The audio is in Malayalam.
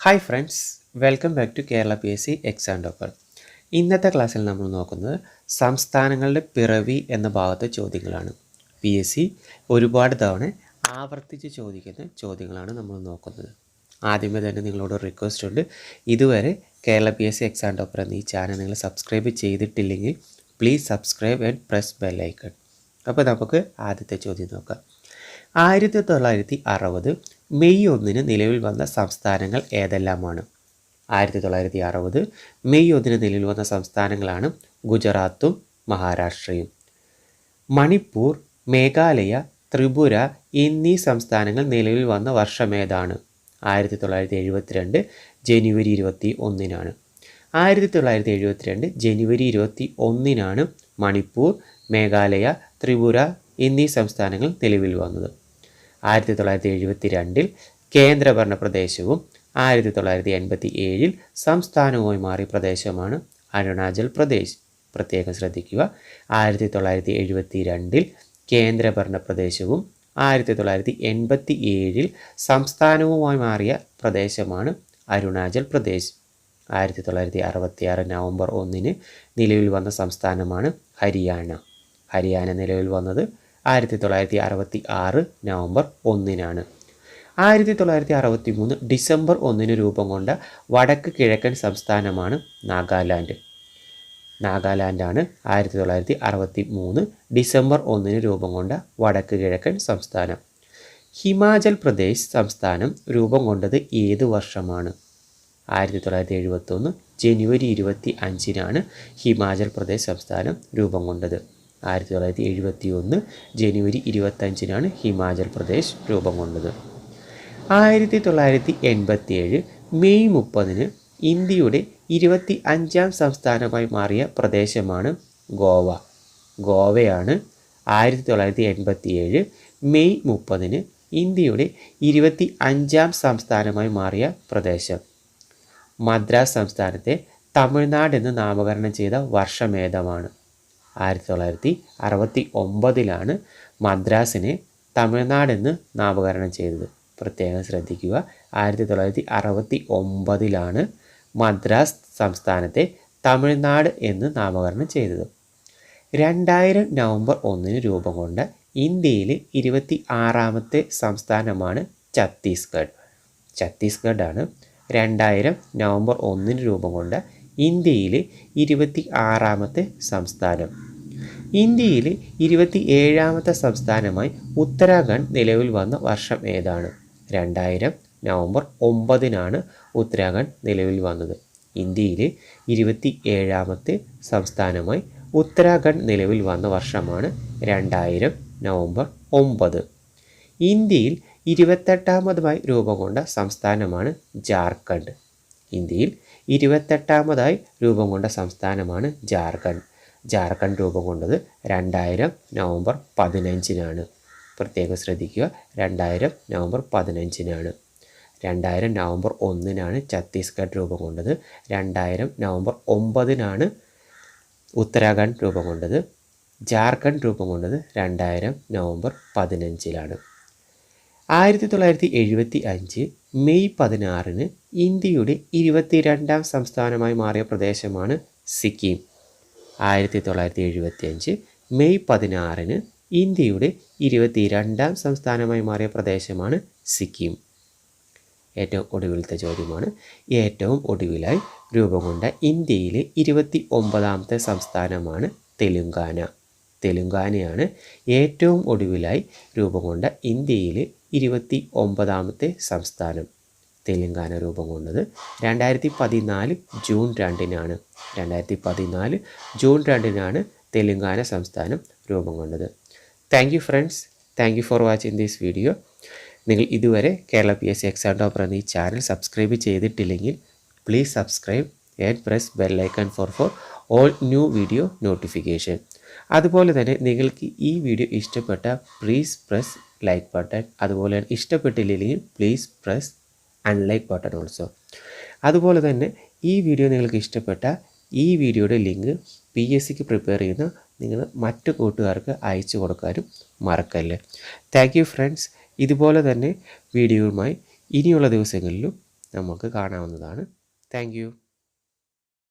Hi friends welcome back to Kerala P S C exam topper ഇന്നത്തെ ക്ലാസ്സിൽ നമ്മൾ നോക്കുന്നത് സംസ്ഥാനങ്ങളുടെ പിറവി എന്ന ഭാഗത്തെ ചോദ്യങ്ങളാണ്. പി എസ് സി ഒരുപാട് തവണ ആവർത്തിച്ച് ചോദിക്കുന്ന ചോദ്യങ്ങളാണ് നമ്മൾ നോക്കുന്നത്. ആദ്യമേ തന്നെ നിങ്ങളോട് റിക്വസ്റ്റ് ഉണ്ട്. ഇതുവരെ Kerala P S C exam topper എന്ന ഈ ചാനൽ നിങ്ങൾ സബ്സ്ക്രൈബ് ചെയ്തിട്ടില്ലെങ്കിൽ please subscribe and press bell icon അപ്പോൾ നമുക്ക് ആദ്യത്തെ ചോദ്യം നോക്കാം. ആയിരത്തി തൊള്ളായിരത്തി അറുപത് മെയ് ഒന്നിന് നിലവിൽ വന്ന സംസ്ഥാനങ്ങൾ ഏതെല്ലാമാണ്? ആയിരത്തി തൊള്ളായിരത്തി അറുപത് മെയ് ഒന്നിന് നിലവിൽ വന്ന സംസ്ഥാനങ്ങളാണ് ഗുജറാത്തും മഹാരാഷ്ട്രയും. മണിപ്പൂർ മേഘാലയ ത്രിപുര എന്നീ സംസ്ഥാനങ്ങൾ നിലവിൽ വന്ന വർഷമേതാണ് ആയിരത്തി തൊള്ളായിരത്തി എഴുപത്തിരണ്ട് ജനുവരി ഇരുപത്തി ഒന്നിനാണ് ആയിരത്തി തൊള്ളായിരത്തി എഴുപത്തിരണ്ട് ജനുവരി ഇരുപത്തി ഒന്നിനാണ് മണിപ്പൂർ മേഘാലയ ത്രിപുര എന്നീ സംസ്ഥാനങ്ങൾ നിലവിൽ വന്നത്. ആയിരത്തി തൊള്ളായിരത്തി എഴുപത്തി രണ്ടിൽ കേന്ദ്രഭരണ പ്രദേശവും ആയിരത്തി തൊള്ളായിരത്തി എൺപത്തി ഏഴിൽ സംസ്ഥാനവുമായി മാറിയ പ്രദേശമാണ് അരുണാചൽ പ്രദേശ്. പ്രത്യേകം ശ്രദ്ധിക്കുക ആയിരത്തി തൊള്ളായിരത്തി എഴുപത്തി രണ്ടിൽ കേന്ദ്രഭരണ പ്രദേശവും ആയിരത്തി തൊള്ളായിരത്തി എൺപത്തി ഏഴിൽ സംസ്ഥാനവുമായി മാറിയ പ്രദേശമാണ് അരുണാചൽ പ്രദേശ്. ആയിരത്തി തൊള്ളായിരത്തി അറുപത്തി ആറ് നവംബർ ഒന്നിന് നിലവിൽ വന്ന സംസ്ഥാനമാണ് ഹരിയാന. ഹരിയാന നിലവിൽ വന്നത് ആയിരത്തി തൊള്ളായിരത്തി അറുപത്തി ആറ് നവംബർ ഒന്നിനാണ്. ആയിരത്തി തൊള്ളായിരത്തി അറുപത്തി മൂന്ന് ഡിസംബർ ഒന്നിന് രൂപം കൊണ്ട വടക്ക് കിഴക്കൻ സംസ്ഥാനമാണ് നാഗാലാൻഡ്. നാഗാലാൻഡാണ് ആയിരത്തി തൊള്ളായിരത്തി അറുപത്തി മൂന്ന് ഡിസംബർ ഒന്നിന് രൂപം കൊണ്ട വടക്ക് കിഴക്കൻ സംസ്ഥാനം. ഹിമാചൽ പ്രദേശ് സംസ്ഥാനം രൂപം കൊണ്ടത് ഏത് വർഷമാണ്? ആയിരത്തി തൊള്ളായിരത്തി എഴുപത്തൊന്ന് ജനുവരി ഇരുപത്തി അഞ്ചിനാണ് ഹിമാചൽ പ്രദേശ് സംസ്ഥാനം രൂപം കൊണ്ടത്. ആയിരത്തി തൊള്ളായിരത്തി എഴുപത്തി ഒന്ന് ജനുവരി ഇരുപത്തഞ്ചിനാണ് ഹിമാചൽ പ്രദേശ് രൂപം കൊണ്ടത്. ആയിരത്തി തൊള്ളായിരത്തി എൺപത്തി ഏഴ് മെയ് മുപ്പതിന് ഇന്ത്യയുടെ ഇരുപത്തി അഞ്ചാം സംസ്ഥാനമായി മാറിയ പ്രദേശമാണ് ഗോവ. ഗോവയാണ് ആയിരത്തി തൊള്ളായിരത്തി എൺപത്തി ഏഴ് മെയ് മുപ്പതിന് ഇന്ത്യയുടെ ഇരുപത്തി അഞ്ചാം സംസ്ഥാനമായി മാറിയ പ്രദേശം. മദ്രാസ് സംസ്ഥാനത്തെ തമിഴ്നാട് എന്ന് നാമകരണം ചെയ്ത വർഷമേധമാണ് ആയിരത്തി തൊള്ളായിരത്തി അറുപത്തി ഒമ്പതിലാണ് മദ്രാസിനെ തമിഴ്നാടെന്ന് നാമകരണം ചെയ്തത്. പ്രത്യേകം ശ്രദ്ധിക്കുക ആയിരത്തി തൊള്ളായിരത്തി അറുപത്തി ഒമ്പതിലാണ് മദ്രാസ് സംസ്ഥാനത്തെ തമിഴ്നാട് എന്ന് നാമകരണം ചെയ്തത്. രണ്ടായിരം നവംബർ ഒന്നിന് രൂപം കൊണ്ട ഇന്ത്യയിലെ ഇരുപത്തി ആറാമത്തെ സംസ്ഥാനമാണ് ഛത്തീസ്ഗഡ്. ഛത്തീസ്ഗഡാണ് രണ്ടായിരം നവംബർ ഒന്നിന് രൂപം കൊണ്ട ഇന്ത്യയിലെ ഇരുപത്തി ആറാമത്തെ സംസ്ഥാനം. ഇന്ത്യയിലെ ഇരുപത്തി ഏഴാമത്തെ സംസ്ഥാനമായി ഉത്തരാഖണ്ഡ് നിലവിൽ വന്ന വർഷം ഏതാണ്? രണ്ടായിരം നവംബർ ഒമ്പതിനാണ് ഉത്തരാഖണ്ഡ് നിലവിൽ വന്നത്. ഇന്ത്യയിലെ ഇരുപത്തി ഏഴാമത്തെ സംസ്ഥാനമായി ഉത്തരാഖണ്ഡ് നിലവിൽ വന്ന വർഷമാണ് രണ്ടായിരം നവംബർ ഒമ്പത്. ഇന്ത്യയിൽ ഇരുപത്തെട്ടാമതുമായി രൂപം കൊണ്ട സംസ്ഥാനമാണ് ജാർഖണ്ഡ്. ഇന്ത്യയിൽ ഇരുപത്തെട്ടാമതായി രൂപം കൊണ്ട സംസ്ഥാനമാണ് ജാർഖണ്ഡ്. ജാർഖണ്ഡ് രൂപം കൊണ്ടത് രണ്ടായിരം നവംബർ പതിനഞ്ചിനാണ്. പ്രത്യേകം ശ്രദ്ധിക്കുക രണ്ടായിരം നവംബർ പതിനഞ്ചിനാണ്. രണ്ടായിരം നവംബർ ഒന്നിനാണ് ഛത്തീസ്ഗഡ് രൂപം കൊണ്ടത്. രണ്ടായിരം നവംബർ ഒമ്പതിനാണ് ഉത്തരാഖണ്ഡ് രൂപം കൊണ്ടത്. ജാർഖണ്ഡ് രൂപം കൊണ്ടത് രണ്ടായിരം നവംബർ പതിനഞ്ചിലാണ്. ആയിരത്തി തൊള്ളായിരത്തി എഴുപത്തി അഞ്ച് മെയ് പതിനാറിന് ഇന്ത്യയുടെ ഇരുപത്തിരണ്ടാം സംസ്ഥാനമായി മാറിയ പ്രദേശമാണ് സിക്കിം. ആയിരത്തി തൊള്ളായിരത്തി എഴുപത്തി അഞ്ച് മെയ് പതിനാറിന് ഇന്ത്യയുടെ ഇരുപത്തി രണ്ടാം സംസ്ഥാനമായി മാറിയ പ്രദേശമാണ് സിക്കിം. ഏറ്റവും ഒടുവിലത്തെ ചോദ്യമാണ് ഏറ്റവും ഒടുവിലായി രൂപം കൊണ്ട ഇന്ത്യയിലെ ഇരുപത്തി ഒമ്പതാമത്തെ സംസ്ഥാനമാണ് തെലുങ്കാന. തെലുങ്കാനയാണ് ഏറ്റവും ഒടുവിലായി രൂപം കൊണ്ട ഇന്ത്യയിലെ ഇരുപത്തി ഒമ്പതാമത്തെ സംസ്ഥാനം. തെലുങ്കാന രൂപം കൊണ്ടത് രണ്ടായിരത്തി പതിനാല് ജൂൺ രണ്ടിനാണ് രണ്ടായിരത്തി പതിനാല് ജൂൺ രണ്ടിനാണ് തെലുങ്കാന സംസ്ഥാനം രൂപം കൊണ്ടത് thank you friends thank you for watching this video നിങ്ങൾ ഇതുവരെ Kerala P S exam topper എന്ന ഈ ചാനൽ സബ്സ്ക്രൈബ് ചെയ്തിട്ടില്ലെങ്കിൽ please subscribe and press bell icon for for all new video notification അതുപോലെ തന്നെ നിങ്ങൾക്ക് ഈ വീഡിയോ ഇഷ്ടപ്പെട്ട പ്ലീസ് പ്രസ് ലൈക്ക് ബട്ടൺ അതുപോലെ ഇഷ്ടപ്പെട്ടില്ലെങ്കിൽ please press unlike button also അതുപോലെ തന്നെ ഈ വീഡിയോ നിങ്ങൾക്ക് ഇഷ്ടപ്പെട്ട ഈ വീഡിയോയുടെ ലിങ്ക് പി എസ് സിക്ക് പ്രിപ്പയർ ചെയ്യുന്ന നിങ്ങൾ മറ്റു കൂട്ടുകാർക്ക് അയച്ചു കൊടുക്കാനും മറക്കല്ലേ. താങ്ക് യു ഫ്രണ്ട്സ് ഇതുപോലെ തന്നെ വീഡിയോയുമായി ഇനിയുള്ള ദിവസങ്ങളിലും നമുക്ക് കാണാവുന്നതാണ്. താങ്ക്